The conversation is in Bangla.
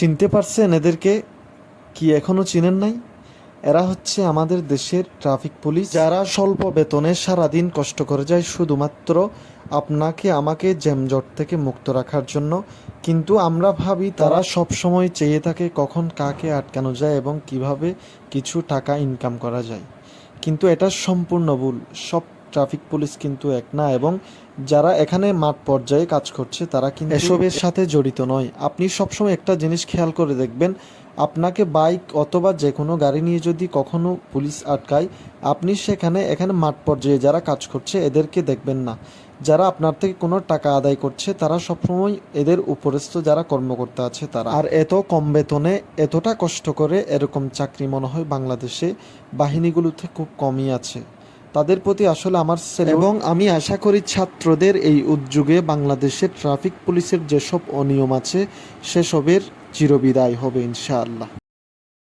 চিনতে পারছেন এদেরকে কি এখনও চিনেন নাই? এরা হচ্ছে আমাদের দেশের ট্রাফিক পুলিশ। যারা স্বল্প বেতনে সারাদিন কষ্ট করে যায়, শুধুমাত্র আপনাকে, আমাকে জ্যামজট থেকে মুক্ত রাখার জন্য। কিন্তু আমরা ভাবি তারা সব সময় চেয়ে থাকে কখন কাকে আটকানো যায় এবং কীভাবে কিছু টাকা ইনকাম করা যায়। কিন্তু এটা সম্পূর্ণ ভুল। সব ট্রাফিক পুলিশ কিন্তু এক না এবং যারা এখানে মাঠ পর্যায়ে কাজ করছে তারা কিন্তু এসবের সাথে জড়িত নয়। আপনি সবসময় একটা জিনিস খেয়াল করে দেখবেন আপনাকে বাইক অথবা যে কোনো গাড়ি নিয়ে যদি কখনো পুলিশ আটকায় আপনি সেখানে এখানে মাঠ পর্যায়ে যারা কাজ করছে এদেরকে দেখবেন না। যারা আপনার থেকে কোনো টাকা আদায় করছে তারা সবসময় এদের উপরস্থ যারা কর্মকর্তা আছে তারা। আর এত কম বেতনে এতটা কষ্ট করে এরকম চাকরি মনে হয় বাংলাদেশে বাহিনীগুলোতে খুব কমই আছে। তাদের প্রতি আসলে আমার এবং আমি আশা করি ছাত্রদের এই উদ্যোগে বাংলাদেশের ট্রাফিক পুলিশের যেসব অনিয়ম আছে, সেসবের চিরবিদায় হবে ইনশাআল্লাহ।